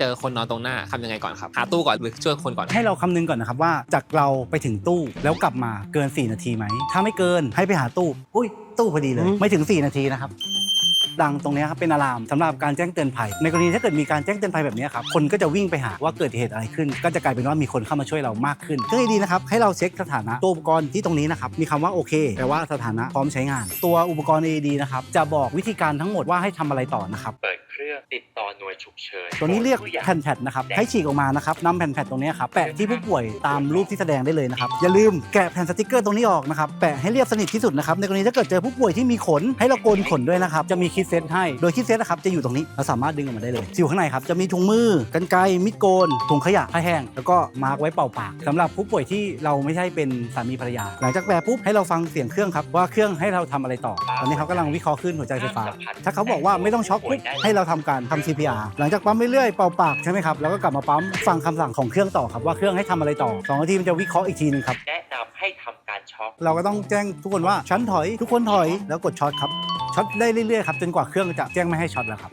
เจอคนนอนตรงหน้าทำยังไงก่อนครับหาตู้ก่อนหรือช่วยคนก่อน ให้เราคำนึงก่อนนะครับว่าจากเราไปถึงตู้แล้วกลับมาเกิน 4 นาทีไหม ถ้าไม่เกินให้ไปหาตู้ อุ้ยตู้พอดีเลยอืมไม่ถึง 4 นาทีนะครับ ดังตรงเนี้ยครับเป็นอะลามสำหรับการแจ้งเตือนภัย ในกรณีถ้าเกิดมีการแจ้งเตือนภัยแบบเนี้ยครับคนก็จะวิ่งไปหาว่าเกิดเหตุอะไรขึ้น ก็จะกลายเป็นว่ามีคนเข้ามาช่วยเรามากขึ้นก็ดีนะครับให้เราเช็คสถานะตัวอุปกรณ์ที่ตรงนี้นะครับมีคำว่าโอเคแปลว่าสถานะพร้อมใช้งาน ตัวอุปกรณ์ AED นะครับจะบอกวิธีการทั้งหมดว่าให้ทำอะไรต่อนะครับ เปิดเครื่อง ติดต่อหน่วยฉุกเฉินตัวนี้เรียกผู้ใหญ่แผ่นแพดนะครับให้ฉีกออกมานะครับนำแผ่นแพดตรงนี้ครับแปะที่ผู้ป่วยตามรูปที่แสดงได้เลยนะครับอย่าลืมแกะแผ่นสติกเกอร์ตรงนี้ออกนะครับแปะให้เรียบสนิทที่สุดนะครับในกรณีถ้าเกิดเจอผู้ป่วยที่มีขนให้เราโกนขนด้วยนะครับจะมีคิดเซตให้โดยคิดเซตนะครับจะอยู่ตรงนี้เราสามารถดึงออกมาได้เลยอยู่ข้างในครับจะมีถุงมือกันไกรมิดโกนถุงขยะผ้าแห้งแล้วก็มาร์กไว้เป่าปากสำหรับผู้ป่วยที่เราไม่ใช่เป็นสามีภรรยา หลังจากแปะปุ๊บให้เราฟังเสียงเครื่องครับว่าเครื่องให้เราทำอะไรต่อตอนนี้เขากำลังวิเคราะห์ขึ้นหัวใจไฟฟ้า ถ้าเขาบอกว่าไม่ต้องช็อกปุ๊บให้เราทำการทำ CPR หลังจากปั๊มเรื่อยๆเป่าปากใช่ไหมครับแล้วก็กลับมาปั๊มฟังคำสั่งของเครื่องต่อครับว่าเครื่องให้ทำอะไรต่อสองนาทีมันจะวิเคราะห์อีกทีหนึงครับแนะนำให้ทำการช็อกเราก็ต้องแจ้งทุกคนว่าชั้นถอย ทุกคนถอยแล้วกดช็อตครับช็อตได้เรื่อยๆครับจนกว่าเครื่องจะแจ้งไม่ให้ช็อตแล้วครับ